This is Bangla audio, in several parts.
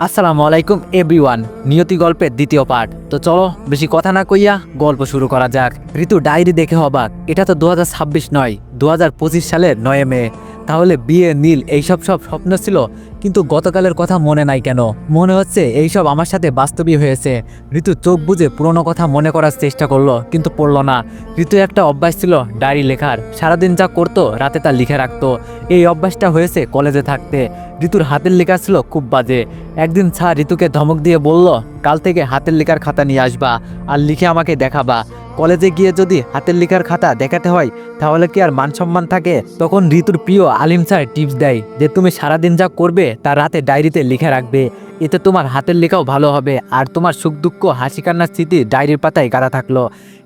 আসসালামু আলাইকুম এভরিওয়ান নিয়তি গল্পের দ্বিতীয় পার্ট তো চলো, বেশি কথা না কইয়া গল্প শুরু করা যাক। ঋতু ডায়েরি দেখে হবাক এটা তো দু নয়, দু সালের নয় মে। তাহলে বিয়ে, নীল, এইসব সব স্বপ্ন ছিল, কিন্তু গতকালের কথা মনে নাই কেন? মনে হচ্ছে এইসব আমার সাথে বাস্তবই হয়েছে। ঋতু চোখ বুঝে পুরনো কথা মনে করার চেষ্টা করল, কিন্তু পড়ল না। ঋতু একটা অভ্যাস ছিল, ডায়েরি লেখার। সারাদিন যা করতো, রাতে তা লিখে রাখতো। এই অভ্যাসটা হয়েছে কলেজে থাকতে। ঋতুর হাতের লেখা ছিল খুব বাজে। একদিন ছা ঋতুকে ধমক দিয়ে বলল, কাল থেকে হাতের লেখার খাতা নিয়ে আসবা, আর লিখে আমাকে দেখাবা। কলেজে গিয়ে যদি হাতের লেখার খাতা দেখাতে হয়, তাহলে কি আর মান সম্মান থাকে? তখন ঋতুর প্রিয় আলিম স্যার টিপস দেয় যে, তুমি সারাদিন যা করবে, তা রাতে ডায়েরিতে লিখে রাখবে। এতে তোমার হাতের লেখাও ভালো হবে আর তোমার সুখ দুঃখ হাসি কান্নার স্মৃতি ডায়েরির পাতায় গাড়া থাকল।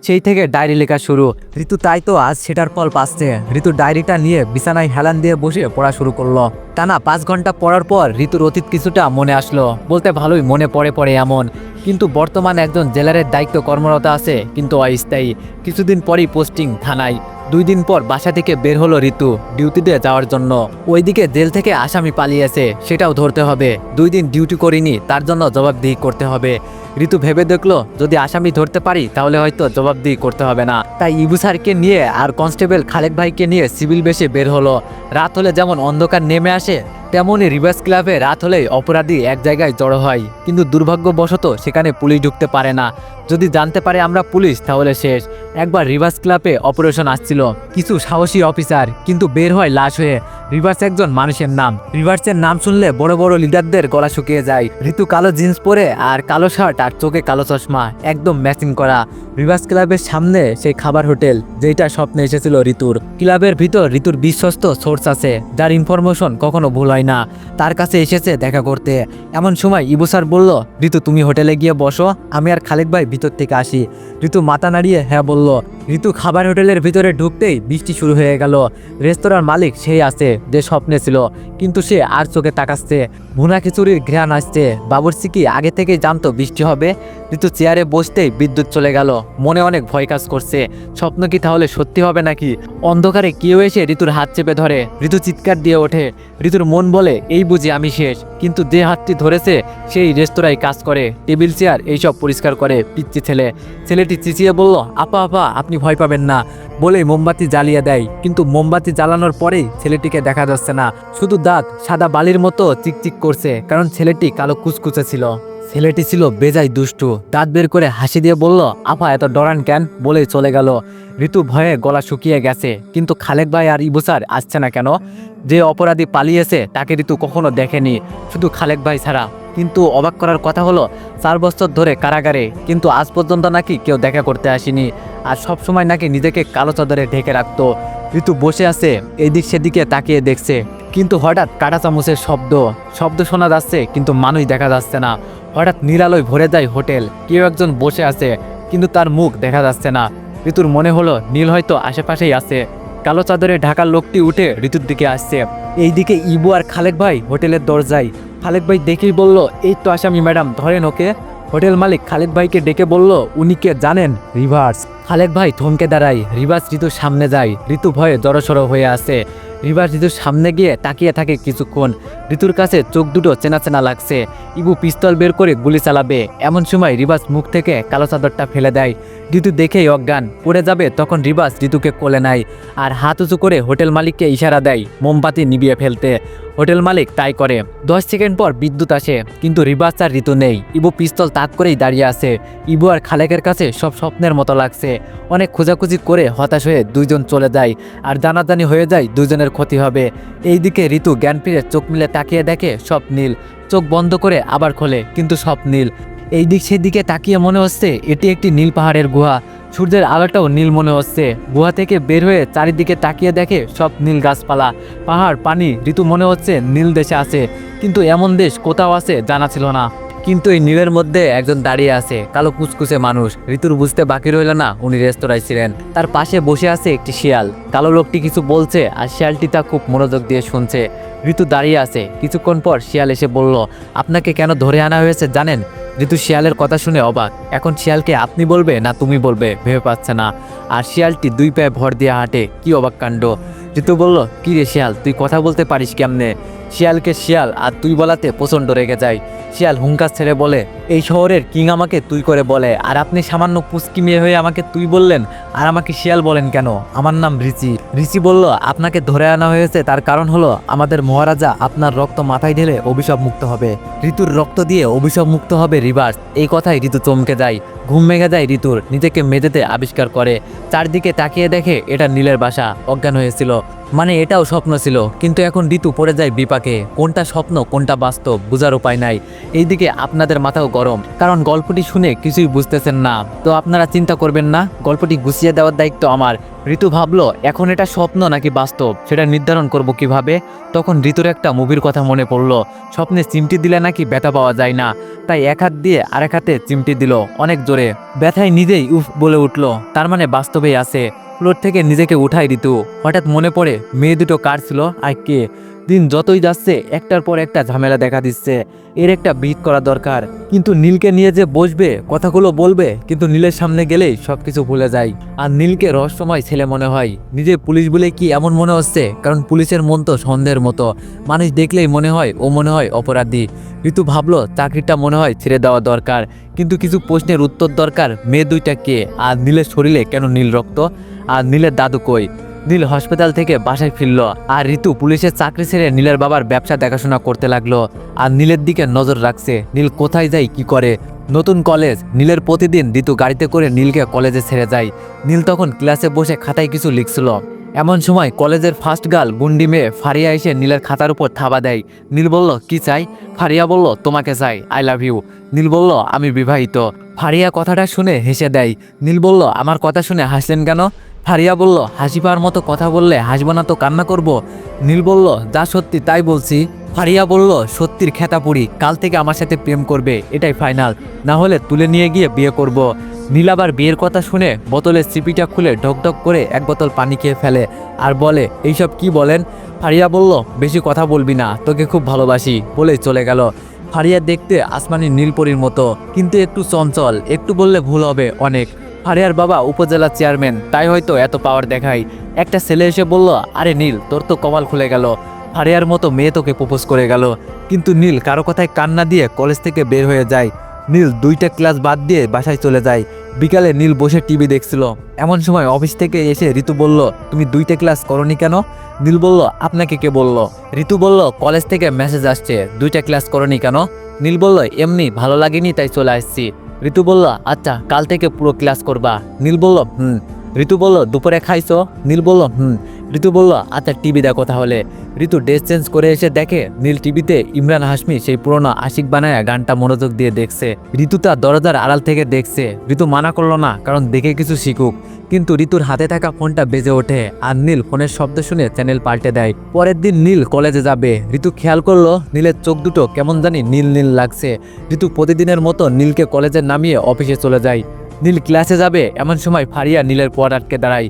সেই থেকে ডায়েরি লেখা শুরু। ঋতু তাই তো আজ সেটার ফল পাচ্ছে। ঋতু ডায়েরিটা নিয়ে বিছানায় হেলান দিয়ে বসে পড়া শুরু করল। টানা পাঁচ ঘণ্টা পড়ার পর ঋতুর অতীত কিছুটা মনে আসলো। বলতে ভালোই মনে পড়ে পড়ে এমন। কিন্তু বর্তমানে একজন জেলারের দায়িত্ব কর্মরত আছে, কিন্তু অস্থায়ী। কিছুদিন পরই পোস্টিং থানায়। দুই দিন পর বাসা থেকে বের হলো ঋতু, ডিউটিতে যাওয়ার জন্য। ওইদিকে জেল থেকে আসামি পালিয়েছে, সেটাও ধরতে হবে। দুই দিন ডিউটি করিনি, তার জন্য জবাবদিহি করতে হবে। ঋতু ভেবে দেখল, যদি আসামি ধরতে পারি, তাহলে হয়তো জবাবদিহি করতে হবে না। তাই ইবু স্যারকে নিয়ে আর কনস্টেবল খালেক ভাইকে নিয়ে সিভিল বেশে বের হলো। রাত হলে যেমন অন্ধকার নেমে আসে তেমনই রিভার্স ক্লাবে রাত হলেই অপরাধী এক জায়গায় জড়ো হয়। কিন্তু দুর্ভাগ্যবশত সেখানে পুলিশ ঢুকতে পারে না। যদি জানতে পারে আমরা পুলিশ, তাহলে শেষ। একবার রিভার্স ক্লাবে অপারেশন আসছিল। কিছু সাহসী অফিসার কিন্তু বের হয় লাশ হয়ে। রিভার্স একজন মানুষের নাম। রিভার্সের নাম শুনলে বড় বড় লিডারদের গলা শুকিয়ে যায়। ঋতু কালো জিন্স পরে আর কালো শার্ট আর চোখে কালো চশমা। একদম ম্যাচিং করা। রিভার্স ক্লাবের সামনে সেই খাবার হোটেল যেটা স্বপ্নে এসেছিল ঋতুর। ক্লাবের ভিতর ঋতুর বিশ্বস্ত সোর্স আছে। যার ইনফরমেশন কখনো ভুল হয় না। তার কাছে এসেছে দেখা করতে। এমন সময় ইবু স্যার বলল, ঋতু, তুমি হোটেলে গিয়ে বসো। আমি আর খালেদ ভাই ভিতর থেকে আসি। ঋতু মাথা নাড়িয়ে হ্যাঁ বলল ঋতু খাবার হোটেলের ভিতরে ঢুকতেই বৃষ্টি শুরু হয়ে গেল। রেস্তোরাঁর মালিক সেই আছে, যে স্বপ্নে ছিল, কিন্তু সে আর চোখে তাকাচ্ছে। ভুনা খিচুড়ির ঘ্রাণ আসছে। বাবুর্চি কি আগে থেকে জানতো বৃষ্টি হবে। ঋতু চেয়ারে বসতেই বিদ্যুৎ চলে গেল। মনে অনেক ভয় কাজ করছে। স্বপ্ন কি তাহলে সত্যি হবে নাকি? অন্ধকারে কেউ এসে ঋতুর হাত চেপে ধরে। ঋতু চিৎকার দিয়ে ওঠে। ঋতুর মন বলে, এই বুঝি আমি শেষ। কিন্তু যে হাতটি ধরেছে, সেই রেস্তোরাঁয় কাজ করে, টেবিল চেয়ার এইসব পরিষ্কার করে পিচ্ছি ছেলে। ছেলেটি চিচিয়ে বলল, আপা আপা, আপনি ভয় পাবেন না। বলেই মোমবাতি জ্বালিয়ে দেয়। কিন্তু মোমবাতি জ্বালানোর পরেই ছেলেটিকে দেখা যাচ্ছে না। শুধু দাঁত, সাদা বালির মতো চিকচিক করছে, কারণ ছেলেটি কালো কুচকুচে ছিল। ছেলেটি ছিল বেজায় দুষ্টু। দাঁত বের করে হাসি দিয়ে বলল, আপা, এত ডরান কেন? বলেই চলে গেল। ঋতু ভয়ে গলা শুকিয়ে গেছে। কিন্তু খালেক ভাই আর ইবুসার আসছে না কেন? যে অপরাধী পালিয়েছে, তাকে ঋতু কখনো দেখেনি, শুধু খালেক ভাই ছাড়া। কিন্তু অবাক করার কথা হলো, চার বছর ধরে কারাগারে, কিন্তু আজ পর্যন্ত নাকি কেউ দেখা করতে আসেনি। আর সব সময় নাকি নিজেকে কালো চাদরে ঢেকে রাখতো। ঋতু বসে আছে, এদিক সেদিকে তাকিয়ে দেখছে। কিন্তু হঠাৎ কাটা চামচের শব্দ। শব্দ শোনা যাচ্ছে, কিন্তু মানুষ দেখা যাচ্ছে না। হঠাৎ নিরালয় ভরে যায় হোটেল। কেউ একজন বসে আছে, কিন্তু তার মুখ দেখা যাচ্ছে না। ঋতুর মনে হলো, নীল হয়তো আশেপাশেই আছে। কালো চাদরে ঢাকার লোকটি উঠে ঋতুর দিকে আসছে। এইদিকে ইবু আর খালেক ভাই হোটেলের দরজায়। খালেক ভাই দেখেই বলল, এই তো আসামি ম্যাডাম, ধরেন ওকে। হোটেল মালিক খালেক ভাইকে ডেকে বলল, উনি কে জানেন? রিভার্স। খালেক ভাই থমকে দাঁড়ায়। রিভার্স ঋতুর সামনে যায়। ঋতু ভয়ে জড়সড় হয়ে আসে রিভার্স ঋতুর সামনে গিয়ে তাকিয়ে থাকে কিছুক্ষণ। ঋতুর কাছে চোখ দুটো চেনা চেনা লাগছে। ইবু পিস্তল বের করে গুলি চালাবে। এমন সময় রিভাস মুখ থেকে কালো চাদরটা ফেলে দেয়। ঋতু দেখেই অজ্ঞান। পড়ে যাবে তখন রিভাস ঋতুকে কোলে নেয় আর হাত উঁচু করে হোটেল মালিককে ইশারা দেয় মোমবাতি নিবিয়ে ফেলতে। হোটেল মালিক তাই করে। দশ সেকেন্ড পর বিদ্যুৎ আসে, কিন্তু রিভার্স আর ঋতু নেই। ইবু পিস্তল তাক করেই দাঁড়িয়ে আছে। ইবু আর খালেকের কাছে সব স্বপ্নের মতো লাগছে। অনেক খোঁজাখুঁজি করে হতাশ হয়ে দুইজন চলে যায়, আর জানাজানি হয়ে যায় দুজনের ক্ষতি হবে। এইদিকে ঋতু জ্ঞান ফিরে চোখ মিলে তাকিয়ে দেখে সব নীল। চোখ বন্ধ করে আবার খোলে, কিন্তু সব নীল। এই দিক সেদিকে তাকিয়ে মনে হচ্ছে, এটি একটি নীল পাহাড়ের গুহা। সূর্যের আলোটাও নীল মনে হচ্ছে। গুহা থেকে বের হয়ে চারিদিকে তাকিয়ে দেখে সব নীল গাছপালা, পাহাড়, পানি, ঋতু মনে হচ্ছে নীল দেশে আছে। কিন্তু এমন দেশ কোথাও আছে জানা ছিল না। কিন্তু এই নীলের মধ্যে একজন দাঁড়িয়ে আছে, কালো কুচকুচে মানুষ। ঋতুর বুঝতে বাকি রইল না, উনি রেস্তোরাঁয় ছিলেন। তার পাশে বসে আছে একটি শিয়াল। কালো লোকটি কিছু বলছে আর শিয়ালটি তা খুব মনোযোগ দিয়ে শুনছে। ঋতু দাঁড়িয়ে আছে। কিছুক্ষণ পর শিয়াল এসে বলল, আপনাকে কেন ধরে আনা হয়েছে জানেন? ঋতু শিয়ালের কথা শুনে অবাক। এখন শিয়ালকে আপনি বলবে না তুমি বলবে? ভেবে পাচ্ছে না। আর শিয়ালটি দুই পায়ে ভর দিয়ে হাঁটে। কি অবাক কাণ্ড। ঋতু বলল, কি রে শিয়াল, তুই কথা বলতে পারিস কেমনে? শিয়ালকে শিয়াল, আর তুই বলাতে প্রচণ্ড রেগে যায়। শিয়াল হুঙ্কার ছেড়ে বলে, এই শহরের কিং আমাকে তুই করে বলে, আর আপনি সামান্য পুস্কি মেয়ে হয়ে আমাকে তুই বললেন? আর আমাকে শিয়াল বলেন কেন? আমার নাম রিচি। রিচি বলল, আপনাকে ধরে আনা হয়েছে, তার কারণ হলো আমাদের মহারাজা আপনার রক্ত মাথায় ঢেলে অভিশাপ মুক্ত হবে। ঋতুর রক্ত দিয়ে অভিশাপ মুক্ত হবে রিভার্স। এই কথাই ঋতু চমকে যায়। ঘুম ভেঙে যায় ঋতুর, নিজেকে মেঝেতে আবিষ্কার করে। চারদিকে তাকিয়ে দেখে এটা নীলের বাসা, অজ্ঞান হয়েছিল। মানে এটাও স্বপ্ন ছিল, কিন্তু এখন ঋতু পড়ে যায় বিপাকে। কোনটা স্বপ্ন, কোনটা বাস্তব, বোঝার উপায় নাই। এইদিকে আপনাদের মাথাও গরম। কারণ গল্পটি শুনে কিছুই বুঝতেছেন না। তো আপনারা চিন্তা করবেন না, গল্পটি গুছিয়ে দেওয়ার দায়িত্ব আমার। ঋতু ভাবলো, এখন এটা স্বপ্ন নাকি বাস্তব? সেটা নির্ধারণ করব কীভাবে? তখন ঋতুর একটা মুভির কথা মনে পড়ল, স্বপ্নে চিমটি দিলে নাকি ব্যথা পাওয়া যায় না। তাই এক হাত দিয়ে আরেক হাতে চিমটি দিল, অনেক জোরে। ব্যথায় নিজেই উফ বলে উঠল, তার মানে বাস্তবেই আছে। ফ্লোর থেকে নিজেকে উঠাই ঋতু। হঠাৎ মনে পড়ে, মেয়ে দুটো কার ছিল, আর কে? দিন যতই যাচ্ছে, একটার পর একটা ঝামেলা দেখা দিচ্ছে। এর একটা বিট করা দরকার। কিন্তু নীলকে নিয়ে যে বসবে, কথাগুলো বলবে, কিন্তু নীলের সামনে গেলেই সবকিছু ভুলে যায়। আর নীলকে রহস্যময় ছেলে মনে হয়। নিজে পুলিশ বলে কি এমন মনে হচ্ছে? কারণ পুলিশের মন তো সন্দেহের মতো। মানুষ দেখলেই মনে হয়, ও মনে হয় অপরাধী। ঋতু ভাবলো, চাকরিটা মনে হয় ছেড়ে দেওয়া দরকার। কিন্তু কিছু প্রশ্নের উত্তর দরকার, মেয়ে দুইটা কে? আর নীলের শরীরে কেন নীল রক্ত? আর নীলের দাদু কই? নীল হসপিটাল থেকে বাসায় ফিরল আর ঋতু পুলিশের চাকরি ছেড়ে নীলের বাবার ব্যবসা দেখাশোনা করতে লাগল। আর নীলের দিকে নজর রাখছে, নীল কোথায় যায়, কি করে? নতুন কলেজ, নীলের প্রতিদিন ঋতু গাড়িতে করে নীলকে কলেজে ছেড়ে যায়। নীল তখন ক্লাসে বসে খাতায় কিছু লিখছিল। এমন সময় কলেজের ফার্স্ট গার্ল গুন্ডি মেয়ে ফারিয়া এসে নীলের খাতার উপর থাবা দেয়। নীল বলল, কি চাই? ফারিয়া বলল, তোমাকে চাই আই লাভ ইউ নীল বলল, আমি বিবাহিত। ফারিয়া কথাটা শুনে হেসে দেয়। নীল বলল, আমার কথা শুনে হাসলেন কেন? ফারিয়া বলল হাসি পাওয়ার মতো কথা বললে হাসবো না তো কান্না করব? নীল বলল, যা সত্যি তাই বলছি। ফারিয়া বলল, সত্যির খেতা খেতাপুরি, কাল থেকে আমার সাথে প্রেম করবে, এটাই ফাইনাল। না হলে তুলে নিয়ে গিয়ে বিয়ে করব। নীল আবার বিয়ের কথা শুনে বোতলের সিপিটা খুলে ঢকঢক করে এক বোতল পানি খেয়ে ফেলে আর বলে, এইসব কি বলেন? ফারিয়া বলল, বেশি কথা বলবি না, তোকে খুব ভালোবাসি বলে চলে গেল। ফারিয়া দেখতে আসমানি নীলপরির মতো, কিন্তু একটু চঞ্চল, একটু বললে ভুল হবে অনেক। ফারিয়ার বাবা উপজেলা চেয়ারম্যান। তাই হয়তো এত পাওয়ার দেখায়। একটা ছেলে এসে বলল, আরে নীল, তোর তো কপাল খুলে গেল। ফারিয়ার মতো মেয়ে তোকে প্রপোজ করে গেল। কিন্তু নীল কারও কথায় কান্না দিয়ে কলেজ থেকে বের হয়ে যায়। নীল দুইটা ক্লাস বাদ দিয়ে বাসায় চলে যায়। বিকালে নীল বসে টিভি দেখছিল। এমন সময় অফিস থেকে এসে ঋতু বলল, তুমি দুইটা ক্লাস করনি কেন? নীল বলল, আপনাকে কে বলল? ঋতু বলল কলেজ থেকে মেসেজ আসছে, দুইটা ক্লাস করনি কেন? নীল বলল, এমনি ভালো লাগেনি, তাই চলে আসছি। ঋতু বলল আচ্ছা কাল থেকে পুরো ক্লাস করবা। নীল বলল, হুম। ঋতু বলল, দুপুরে খাইছো? নীল বলল, হুম। ঋতু বলল আচ্ছা টিভি দেখো তাহলে। ঋতু ড্রেস চেঞ্জ করে এসে দেখে, নীল টিভিতে ইমরান হাসমি সেই পুরনো আশিক বানায়া গানটা মনোযোগ দিয়ে দেখছে। ঋতু তার দরজার আড়াল থেকে দেখছে। ঋতু মানা করল না, কারণ দেখে কিছু শিখুক। কিন্তু ঋতুর হাতে থাকা ফোনটা বেজে ওঠে আর নীল ফোনের শব্দ শুনে চ্যানেল পাল্টে দেয়। পরের দিন নীল কলেজে যাবে। ঋতু খেয়াল করল, নীলের চোখ দুটো কেমন জানি নীল নীল লাগছে। ঋতু প্রতিদিনের মতো নীলকে কলেজে নামিয়ে অফিসে চলে যায়। নীল ক্লাসে যাবে, এমন সময় ফারিয়া নীলের পর আটকে দাঁড়ায়।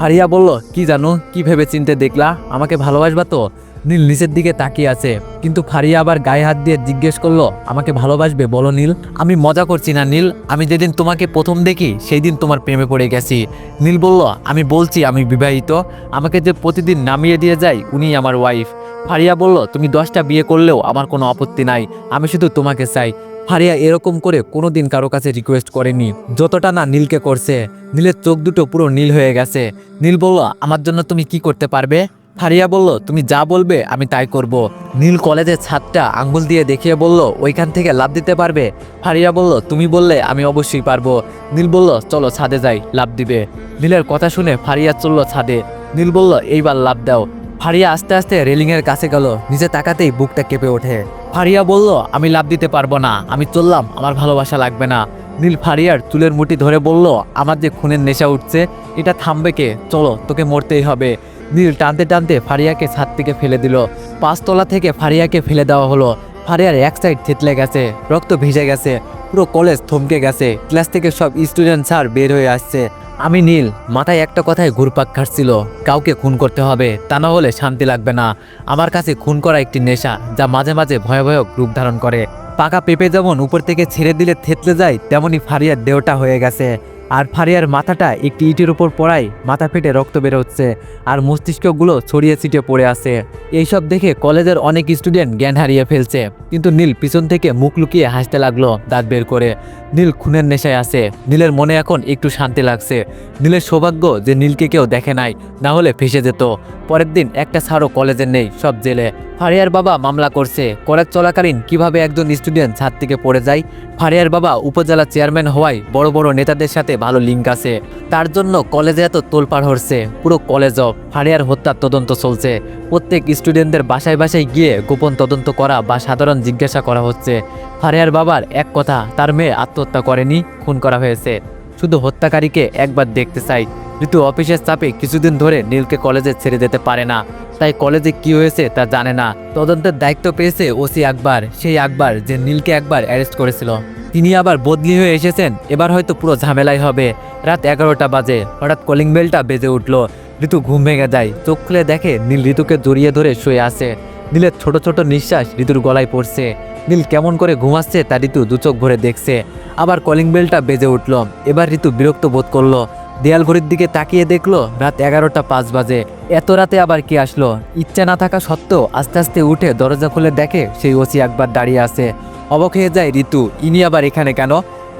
ফারিয়া বলল, কি জানো, কি ভেবে চিনতে দেখলা? আমাকে ভালোবাসবা তো? নীল নিচের দিকে তাকিয়ে আছে, কিন্তু ফারিয়া আবার গায়ে হাত দিয়ে জিজ্ঞেস করল, আমাকে ভালোবাসবে? বলো নীল। আমি মজা করছি না নীল। আমি যেদিন তোমাকে প্রথম দেখি সেই দিন তোমার প্রেমে পড়ে গেছি। নীল বলল, আমি বলছি, আমি বিবাহিত। আমাকে যে প্রতিদিন নামিয়ে দিয়ে যায় উনি আমার ওয়াইফ ফারিয়া বলল, তুমি দশটা বিয়ে করলেও আমার কোনো আপত্তি নাই। আমি শুধু তোমাকে চাই। ফারিয়া এরকম করে কোনোদিন কারও কাছে রিকোয়েস্ট করেনি। যতটা না নীলকে করছে। নীলের চোখ দুটো পুরো নীল হয়ে গেছে। নীল বলল, আমার জন্য তুমি কি করতে পারবে? ফারিয়া বলল, তুমি যা বলবে, আমি তাই করব। নীল কলেজের ছাদটা আঙ্গুল দিয়ে দেখিয়ে বলল, ওইখান থেকে লাভ দিতে পারবে? ফারিয়া বলল, তুমি বললে আমি অবশ্যই পারব। নীল বলল, চলো ছাদে যাই লাভ দিবে। নীলের কথা শুনে ফারিয়া চলল ছাদে। নীল বলল, এইবার লাভ দাও। ফারিয়া আস্তে আস্তে রেলিংয়ের কাছে গেল। নিজে তাকাতেই বুকটা কেঁপে ওঠে। ফারিয়া বলল, আমি লাভ দিতে পারব না। আমি চললাম। আমার ভালোবাসা লাগবে না। নীল ফারিয়ার চুলের মুঠি ধরে বলল, আমার যে খুনের নেশা উঠছে, এটা থামবে কে? চলো, তোকে মরতেই হবে। নীল টানতে টানতে ফারিয়াকে ছাদ থেকে ফেলে দিল। পাঁচতলা থেকে ফারিয়াকে ফেলে দেওয়া হলো। ফারিয়ার এক সাইড থেতলে গেছে, রক্ত ভিজে গেছে, পুরো কলেজ থমকে গেছে। ক্লাস থেকে সব স্টুডেন্ট স্যার বের হয়ে আসছে। আমি নীল, মাথায় একটা কথায় ঘুরপাক খাটছিল। কাউকে খুন করতে হবে, তা না হলে শান্তি লাগবে না। আমার কাছে খুন করা একটি নেশা, যা মাঝে মাঝে ভয়াবহ রূপ ধারণ করে। পাকা পেঁপে যেমন উপর থেকে ছেড়ে দিলে থেতলে যায়, তেমনি ফারিয়ার দেহটা হয়ে গেছে। আর ফারিয়ার মাথাটা একটি ইটের উপর পড়ায় মাথা ফেটে রক্ত বের হচ্ছে, আর মস্তিষ্কগুলো ছড়িয়ে ছিটিয়ে পড়ে আছে। এইসব দেখে কলেজের অনেক স্টুডেন্ট জ্ঞান হারিয়ে ফেলছে, কিন্তু নীল পিছন থেকে মুখ লুকিয়ে হাসতে লাগল, দাঁত বের করে। নীল খুনের নেশায় আছে। নীলের মনে এখন একটু শান্তি লাগছে। নীলের সৌভাগ্য যে নীলকে কেউ দেখে নাই, না হলে ফেসে যেত। পরের দিন একটা ছাড়ও কলেজে নেই, সব জেলে। ফারিয়ার বাবা মামলা করছে। কলেজ চলাকালীন কীভাবে একজন স্টুডেন্ট ছাদ থেকে পড়ে যায়? ফারিয়ার বাবা উপজেলা চেয়ারম্যান হওয়ায় বড় বড় নেতাদের সাথে ভালো লিঙ্ক আছে। তার জন্য কলেজে এত তোলপাড় হচ্ছে। পুরো কলেজও ফারিয়ার হত্যার তদন্ত চলছে। প্রত্যেক স্টুডেন্টদের বাসায় বাসায় গিয়ে গোপন তদন্ত করা বা সাধারণ জিজ্ঞাসা করা হচ্ছে। ফারিয়ার বাবার এক কথা, তার মেয়ে আত্মহত্যা করেনি, খুন করা হয়েছে। শুধু হত্যাকারীকে একবার দেখতে চাই। ঋতু অফিসের চাপে কিছুদিন ধরে নীলকে কলেজে ছেড়ে দিতে পারে না। তাই কলেজে কি হয়েছে তা জানে না। তদন্তের দায়িত্ব পেয়েছে ওসি আকবর। সেই আকবর যে নীলকে একবার অ্যারেস্ট করেছিল। তিনি আবার বদলি হয়ে এসেছেন। এবার হয়তো পুরো ঝামেলাই হবে। রাত এগারোটা বাজে। হঠাৎ কলিং বেলটা বেজে উঠল। ঋতু ঘুম ভেঙে যায়। চোখ খুলে দেখে নীল ঋতুকে জড়িয়ে ধরে শুয়ে আছে। নীলের ছোট ছোট নিঃশ্বাস ঋতুর গলায় পড়ছে। নীল কেমন করে ঘুমাচ্ছে তা ঋতু দু চোখ ভরে দেখছে। আবার কলিং বেলটা বেজে উঠল। এবার ঋতু বিরক্ত বোধ করল। দেয়াল ঘড়ির দিকে তাকিয়ে দেখল, রাত এগারোটা পাঁচ বাজে। এত রাতে আবার কি আসলো? ইচ্ছা না থাকা সত্ত্বেও আস্তে আস্তে উঠে দরজা খুলে দেখে সেই ওসি একবার দাঁড়িয়ে আছে। অবাক হয়ে যায় ঋতু, ইনি আবার এখানে কেন?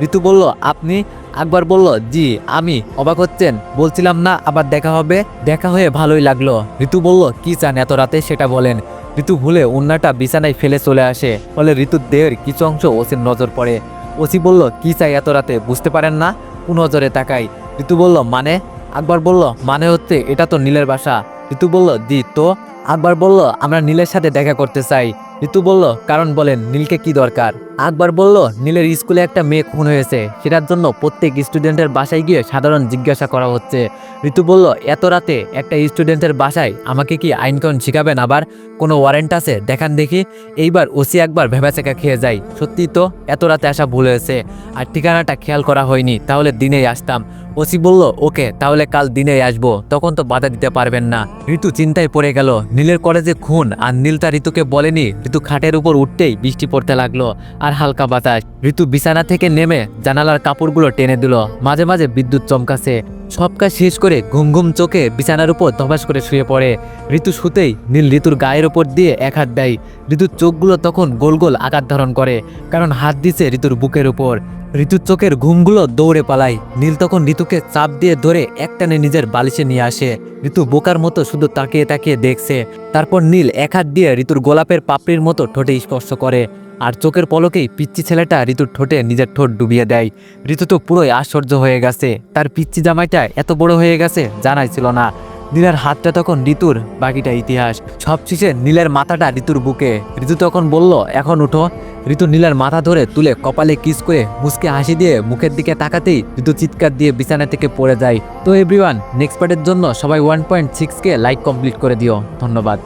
ঋতু বলল, আপনি? আকবর বলল, জি, আমি। অবাক হচ্ছেন, বলছিলাম না, আবার দেখা হবে? দেখা হয়ে ভালোই লাগল। ঋতু বলল, কি চান এত রাতে? সেটা বলেন। ঋতু ভুলে অন্যটা বিছানায় ফেলে চলে আসে। ফলে ঋতুর দেহের কিছু অংশ ওসির নজর পড়ে। ওসি বলল, কি চাই এত রাতে? বুঝতে পারেন না? নজরে তাকাই। ঋতু বলল মানে? আকবর বলল মানে হচ্ছে এটা তো নীলের বাসা। ঋতু বলল দি তো? আকবর বলল, আমরা নীলের সাথে দেখা করতে চাই। ঋতু বলল, কারণ বলেন, নীলকে কি দরকার? আকবর বলল, নীলের স্কুলে একটা মেয়ে খুন হয়েছে। সেটার জন্য প্রত্যেক স্টুডেন্টের বাসায় গিয়ে সাধারণ জিজ্ঞাসা করা হচ্ছে। ঋতু বলল, এত রাতে একটা স্টুডেন্টের বাসায় আমাকে কি আইন কানুন শিখাবেন আবার? কোনো ওয়ারেন্ট আছে? দেখান দেখি। এইবার ওসি একবার ভেবাচেকা খেয়ে যায়। সত্যি তো, এত রাতে আসা ভুল হয়েছে। আর ঠিকানাটা খেয়াল করা হয়নি, তাহলে দিনেই আসতাম। ওসি বলল, ওকে, তাহলে কাল দিনেই আসব। তখন তো বাধা দিতে পারবেন না। ঋতু চিন্তায় পড়ে গেল নীলের কলেজে খুন আর নীল তা ঋতুকে বলেনি, ঋতু খাটের উপর উঠতেই বৃষ্টি পড়তে লাগল আর হালকা বাতাস। ঋতু বিছানা থেকে নেমে জানালার কাপড়গুলো টেনে দিল, মাঝে মাঝে বিদ্যুৎ চমকাছে। সব কাজ শেষ করে ঘুম ঘুম চোখে বিছানার উপর ধবাস করে শুয়ে পড়ে। ঋতু শুতেই নীল ঋতুর গায়ের ওপর দিয়ে এক হাত দেয়। ঋতুর চোখগুলো তখন গোল গোল আকার ধারণ করে, কারণ হাত দিছে ঋতুর বুকের উপর। ঋতুর চোখের ঘুমগুলো দৌড়ে পালায়। নীল তখন ঋতুকে চাপ দিয়ে ধরে একটানে নিজের বালিশে নিয়ে আসে। ঋতু বোকার মতো শুধু তাকিয়ে তাকিয়ে দেখছে। তারপর নীল এক হাত দিয়ে ঋতুর গোলাপের পাপড়ির মতো ঠোঁটে স্পর্শ করে, আর চোখের পলকেই পিচ্ছি ছেলেটা ঋতুর ঠোঁটে নিজের ঠোঁট ডুবিয়ে দেয়। ঋতু তো পুরোই আশ্চর্য হয়ে গেছে। তার পিচ্চি জামাইটা এত বড় হয়ে গেছে, জানাই ছিল না। নীলের হাতটা তখন ঋতুর, বাকিটা ইতিহাস। সবশেষে নীলের মাথাটা ঋতুর বুকে। ঋতু তখন বলল, এখন উঠো। ঋতু নীলার মাথা ধরে তুলে কপালে কিস করে মুসকে হাসি দিয়ে মুখের দিকে তাকাতেই ঋতু চিৎকার দিয়ে বিছানা থেকে পড়ে যায়। তো এভরিওয়ান নেক্সট পার্টের জন্য সবাই ওয়ান পয়েন্ট সিক্সকে লাইক কমপ্লিট করে দিও। ধন্যবাদ।